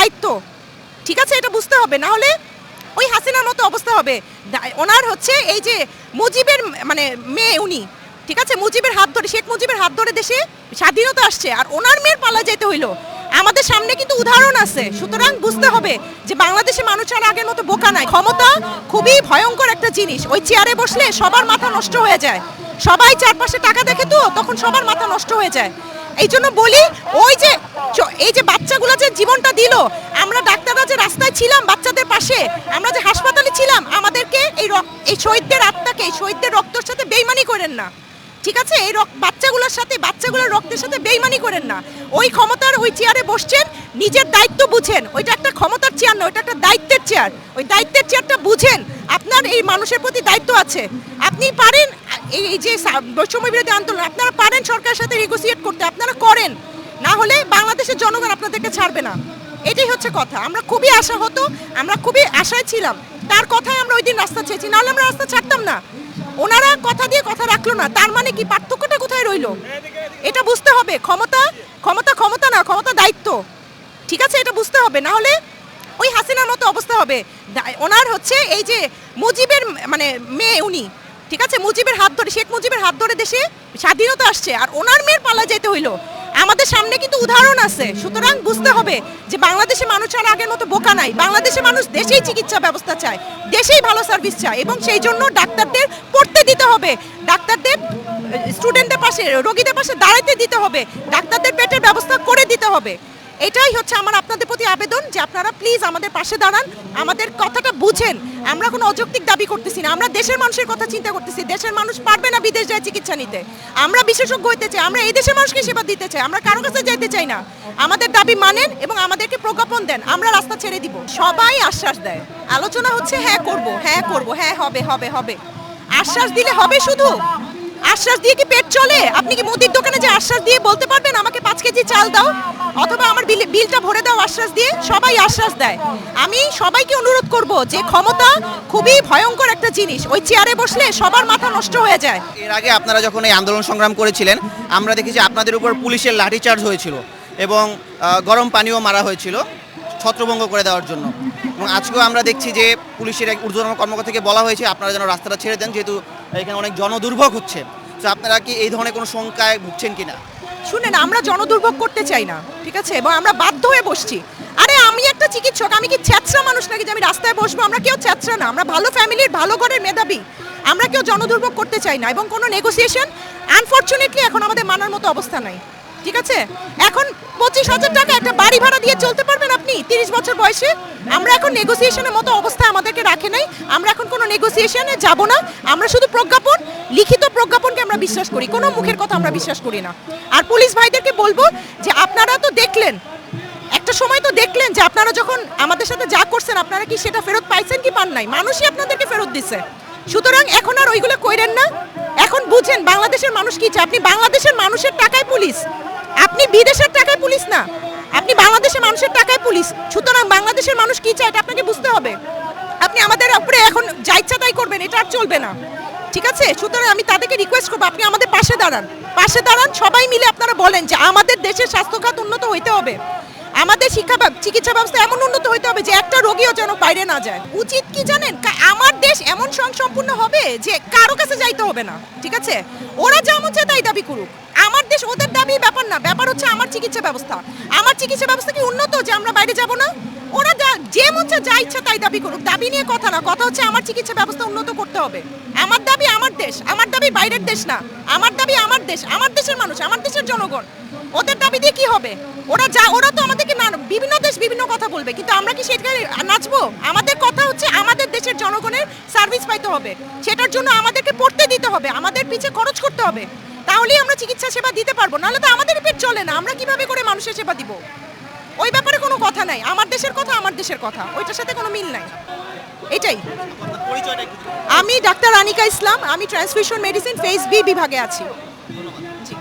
দায়িত্ব। ঠিক আছে, এটা বুঝতে হবে। না হলে ওই হাসিনার মতো অবস্থা হবে। ওনার হচ্ছে এই যে মুজিবের মানে মেয়ে উনি, ঠিক আছে, মুজিবের হাত ধরে, শেখ মুজিবের হাত ধরে দেশে স্বাধীনতা আসছে, আর ওনার মেয়ের পালা যেতে হইল। আমাদের সামনে কিন্তু উদাহরণ আছে। সুতরাং বুঝতে হবে যে বাংলাদেশে মানুষ আর আগের মতো বোকা নাই। ক্ষমতা খুবই ভয়ঙ্কর একটা জিনিস। ওই চেয়ারে বসলে সবার মাথা নষ্ট হয়ে যায়। সবাই চারপাশে টাকা দেখে তো তখন সবার মাথা নষ্ট হয়ে যায়। এই জন্য বলি, ওই যে এই যে বাচ্চাগুলো যে জীবনটা দিল, আমরা ডাক্তাররা যে রাস্তায় ছিলাম বাচ্চাদের পাশে, আমরা যে হাসপাতালে ছিলাম, আমাদেরকে এই এই শহীদদের আত্মাকে, এই শহীদদের রক্তের সাথে বেইমানি করেন না। ঠিক আছে? এই বাচ্চাগুলোর সাথে, বাচ্চাগুলোর রক্তের সাথে বেইমানি করেন না। ওই ক্ষমতার ওই চেয়ারে বসছেন, নিজের দায়িত্ব বুঝেন। ওইটা একটা ক্ষমতার চেয়ার না, ওইটা একটা দায়িত্বের চেয়ার ওই দায়িত্বের চেয়ারটা বুঝেন। আপনার এই মানুষের প্রতি দায়িত্ব আছে। আপনি পারেন এই যে বৈষম্য বিরোধী আন্দোলন, আপনারা পারেন সরকারের সাথে নেগোসিয়েট করতে, আপনারা করেন। না হলে বাংলাদেশের জনগণ আপনাদেরকে ছাড়বে না। এটাই হচ্ছে কথা। আমরা খুবই আশা হতো আমরা খুবই আশায় ছিলাম। তার কথায় আমরা ওই দিন রাস্তা চেয়েছি নাহলে আমরা রাস্তা ছাড়তাম না। ওনারা কথা দিয়ে কথা রাখল না। তার মানে কি পার্থক্যটা কোথায় রইল? এটা বুঝতে হবে। ক্ষমতা ক্ষমতা ক্ষমতা না, ক্ষমতা দায়িত্ব। ঠিক আছে, এটা বুঝতে হবে। না হলে ওই হাসিনার মতো অবস্থা হবে। ওনার হচ্ছে এই যে মুজিবের মানে মেয়ে উনি। ঠিক আছে? মুজিবের হাত ধরে, শেখ মুজিবের হাত ধরে দেশে স্বাধীনতা আসছে আর ওনার মেয়ের পালা যেতে হইল। আমাদের সামনে কিন্তু উদাহরণ আছে। সুতরাং বুঝতে হবে যে বাংলাদেশে মানুষ আর আগের মতো বোকা নাই। বাংলাদেশে মানুষ দেশেই চিকিৎসা ব্যবস্থা চায়, দেশেই ভালো সার্ভিস চায় এবং সেই জন্য ডাক্তারদের পড়তে দিতে হবে। ডাক্তারদের স্টুডেন্টদের পাশে, রোগীদের পাশে দাঁড়াইতে দিতে হবে। ডাক্তারদের পেটের ব্যবস্থা করে দিতে হবে। এটাই হচ্ছে আমার আপনাদের প্রতি আবেদন যে আপনারা প্লিজ আমাদের পাশে দাঁড়ান, আমাদের কথাটা বুঝেন। আমরা কোনো অযৌক্তিক দাবি করতেছি না, আমরা দেশের মানুষের কথা চিন্তা করতেছি, দেশের মানুষ পারবে না বিদেশ যায় চিকিৎসা নিতে। আমরা বিশেষজ্ঞ হইতে চাই, আমরা এই দেশের মানুষকে সেবা দিতে চাই, আমরা কারও কাছে যেতে চাই না। আমাদের দাবি মানেন এবং আমাদেরকে প্রজ্ঞাপন দেন, আমরা রাস্তা ছেড়ে দিব। সবাই আশ্বাস দেয়। আলোচনা হচ্ছে হ্যাঁ করব হ্যাঁ করব হ্যাঁ হবে হবে হবে। আশ্বাস দিলে হবে শুধু? আশ্বাস দিয়ে কি পেট চলে? আপনি কি মুদির দোকানে যে আশ্বাস দিয়ে বলতে পারবেন, আমাকে পাঁচ কেজি চাল দাও। অথবা আমার বিল বিলটা ভরে দাও আশ্বাস দিয়ে সবাই আশ্বাস দেয়। আমি সবাইকে অনুরোধ করব যে ক্ষমতা খুবই ভয়ঙ্কর একটা জিনিস। ওই চেয়ারে বসলে সবার মাথা নষ্ট হয়ে যায়। এর আগে আপনারা যখন এই আন্দোলন সংগ্রাম করেছিলেন, আমরা দেখেছি আপনাদের উপর পুলিশের লাঠিচার্জ হয়েছিল এবং গরম পানিও মারা হয়েছিল ছত্রভঙ্গ করে দেওয়ার জন্য। এবং আজকেও আমরা দেখছি যে পুলিশের এক ঊর্ধ্বতন কর্মকর্তাকে বলা হয়েছে, আপনারা যেন রাস্তাটা ছেড়ে দেন, যেহেতু এখানে অনেক জনদুর্ভোগ হচ্ছে। তো আপনারা কি এই ধরনের কোনো শঙ্কায় ভুগছেন কিনা? শুনেন, আমরা জনদুর্ভোগ করতে চাই না, ঠিক আছে? এবং আমরা বাধ্য হয়ে বসছি। আরে, আমি একটা চিকিৎসক, আমি কি ছ্যাচরা মানুষ নাকি যে আমি রাস্তায় বসবো? আমরা কেউ ছ্যাচরা না, আমরা ভালো ফ্যামিলির, ভালো ঘরের মেধাবী। আমরা কেউ জনদুর্ভোগ করতে চাই না, এবং কোনো নেগোসিয়েশন আনফর্চুনেটলি এখন আমাদের মানার মতো অবস্থা নাই। ঠিক আছে? এখন পঁচিশ হাজার টাকা একটা বাড়ি ভাড়া দিয়ে চলতে পারবেন আপনি তিরিশ বছর বয়সে। আমরা এখন নেগোসিয়েশনের মতো অবস্থায় আমাদেরকে রাখে নাই। আমরা এখন কোনো নেগোসিয়েশনে যাব না। আমরা শুধু প্রজ্ঞাপন, লিখিত প্রজ্ঞাপনকে আমরা বিশ্বাস করি। কোনো মুখের কথা আমরা বিশ্বাস করি না। আর পুলিশ ভাইদেরকে বলব যে আপনারা তো দেখলেন, একটা সময় তো দেখলেন যে আপনারা যখন আমাদের সাথে যা করছেন, আপনারা কি সেটা ফেরত পাইছেন কি পান নাই? মানুষই আপনাদেরকে ফেরত দিছে। সুতরাং এখন আর ওইগুলো কইরেন না। এখন বুঝেন বাংলাদেশের মানুষ কি চায়? আপনি বাংলাদেশের মানুষের টাকায় পুলিশ। আপনি বিদেশের টাকায় পুলিশ না। আপনি বাংলাদেশের মানুষের টাকায় পুলিশ। সুতরাং বাংলাদেশের মানুষ কি চায় এটা আপনাকে বুঝতে হবে। আপনি আমাদের উপরে এখন যা ইচ্ছা তাই করবেন, এটা আর চলবে না। ঠিক আছে? সুতরাং আমি তাদেরকে রিকোয়েস্ট করব, আপনি আমাদের পাশে দাঁড়ান। পাশে দাঁড়ান, সবাই মিলে আপনারা বলেন যে আমাদের দেশের স্বাস্থ্যখাত উন্নত হইতে হবে। আমাদের শিক্ষা চিকিৎসা ব্যবস্থা এমন উন্নত হইতে হবে যে একটা রোগীও যেন বাইরে না যায়। উচিত কি জানেন? আমার দেশ এমন সম্পূর্ণ হবে যে কারও কাছে যাইতে হবে না, ঠিক আছে? ওরা যেমন চায় তাই দাবি করুক। আমার দেশ ওদের দাবি ব্যাপার না, ব্যাপার হচ্ছে চিকিৎসা ব্যবস্থা। আমার চিকিৎসা ব্যবস্থা কি উন্নত যে আমরা বাইরে যাব না? ওরা যা চায়, যা ইচ্ছা তাই দাবি করুক। দাবি নিয়ে কথা না, কথা হচ্ছে আমার চিকিৎসা ব্যবস্থা উন্নত করতে হবে। আমার দাবি আমার দেশ, আমার দাবি বাইরের দেশ না। আমার দাবি আমার দেশ, আমার দেশের মানুষ, আমার দেশের জনগণ। ওদের দাবি দিয়ে কি হবে? ওরা যা, ওরা তো আমাদেরকে না, বিভিন্ন দেশ বিভিন্ন কথা বলবে, কিন্তু আমরা কি সেটাকে নাচবো? আমাদের কথা হচ্ছে আমাদের দেশের জনগণের সার্ভিস পাইতে হবে। সেটার জন্য আমাদেরকে পড়তে দিতে হবে, আমাদের পিছে খরচ করতে হবে। তাহলেই আমরা চিকিৎসা সেবা দিতে পারব নাহলে তো আমাদের পেট চলে না। আমরা কীভাবে করে মানুষের সেবা দিব? ওই ব্যাপারে কোনো কথা নাই। আমার দেশের কথা আমার দেশের কথা। ওইটার সাথে কোনো মিল নাই। এটাই। আমি ডাক্তার আনিকা ইসলাম। আমি ট্রান্সফিউশন মেডিসিন ফেস বি বিভাগে আছি।